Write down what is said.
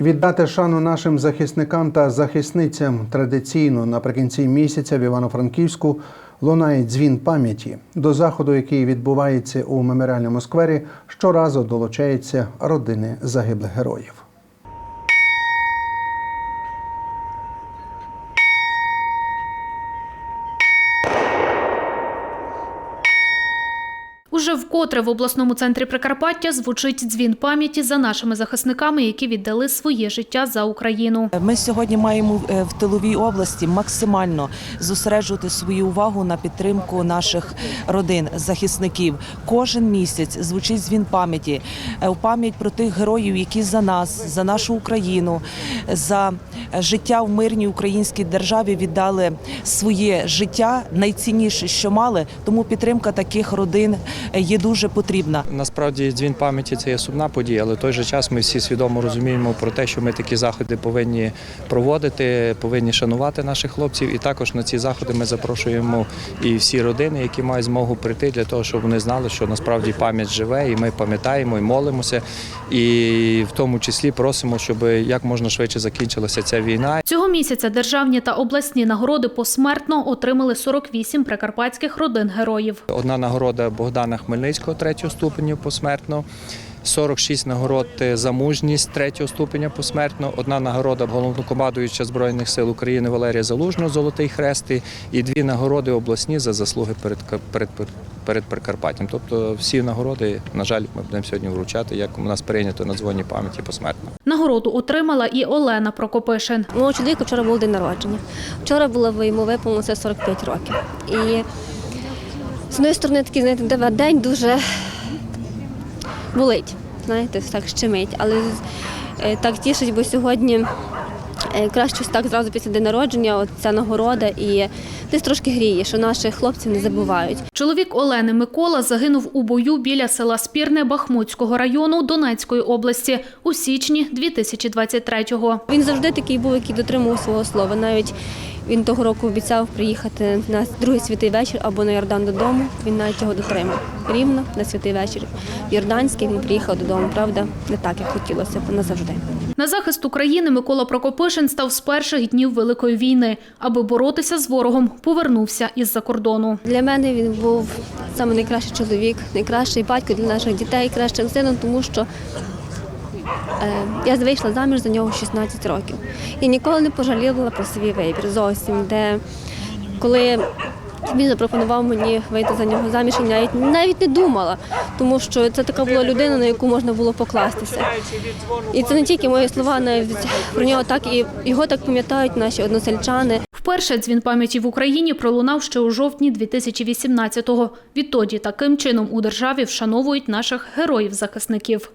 Віддати шану нашим захисникам та захисницям традиційно наприкінці місяця в Івано-Франківську лунає дзвін пам'яті. До заходу, який відбувається у меморіальному сквері, щоразу долучаються родини загиблих героїв. Уже вкотре в обласному центрі Прикарпаття звучить дзвін пам'яті за нашими захисниками, які віддали своє життя за Україну. Ми сьогодні маємо е, в тиловій області максимально зосереджувати свою увагу на підтримку наших родин, захисників. Кожен місяць звучить дзвін пам'яті е, в пам'ять про тих героїв, які за нас, за нашу Україну, за е, життя в мирній українській державі віддали своє життя, найцінніше, що мали. Тому підтримка таких родин е, є дуже потрібна. Насправді дзвін пам'яті це є сумна подія, але в той же час ми всі свідомо розуміємо про те, що ми такі заходи повинні проводити, повинні шанувати наших хлопців. І також на ці заходи ми запрошуємо і всі родини, які мають змогу прийти для того, щоб вони знали, що насправді пам'ять живе, і ми пам'ятаємо і молимося. І в тому числі просимо, щоб як можна швидше закінчилася ця війна. Цього місяця державні та обласні нагороди посмертно отримали 48 прикарпатських родин героїв. Одна нагорода Богдана Хмельницького третього ступеню посмертно. 46 нагород за мужність третього ступеня посмертно. Одна нагорода головнокомандуюча Збройних сил України Валерія Залужного Золотий Хрест і дві нагороди обласні за заслуги перед перед, перед Прикарпаттям. Тобто всі нагороди, на жаль, ми будемо сьогодні вручати, як у нас прийнято на дзвоні пам'яті посмертно. Нагороду отримала і Олена Прокопишин. Мого чоловіка вчора був день народження. Вчора було йому виповнилося 45 років. І з однієї сторони такий, знаєте, дива- день дуже болить, знаєте, так щемить. Але е, так тішить, бо сьогодні краще так зразу після день народження, от ця нагорода, і десь трошки гріє, що наших хлопців не забувають. Чоловік Олени Микола загинув у бою біля села Спірне Бахмутського району Донецької області у січні 2023-го. Він завжди такий був, який дотримував свого слова. Навіть він того року обіцяв приїхати на другий святий вечір або на Йордан додому. Він навіть його дотримав. Рівно на святий вечір. Йорданський він приїхав додому. Правда, не так, як хотілося б назавжди. На захист України Микола Прокопишин став з перших днів Великої війни. Аби боротися з ворогом, повернувся із-за кордону. Для мене він був саме найкращий чоловік, найкращий батько для наших дітей, кращим сином, тому що е, я вийшла заміж за нього 16 років. І ніколи не пожаліла про свій вибір зовсім. Де коли він запропонував мені вийти за нього заміж, я навіть, навіть не думала, тому що це така була людина, на яку можна було покластися. І це не тільки мої слова, навіть про нього так і його так пам'ятають наші односельчани. Вперше дзвін пам'яті в Україні пролунав ще у жовтні 2018-го. Відтоді таким чином у державі вшановують наших героїв-захисників.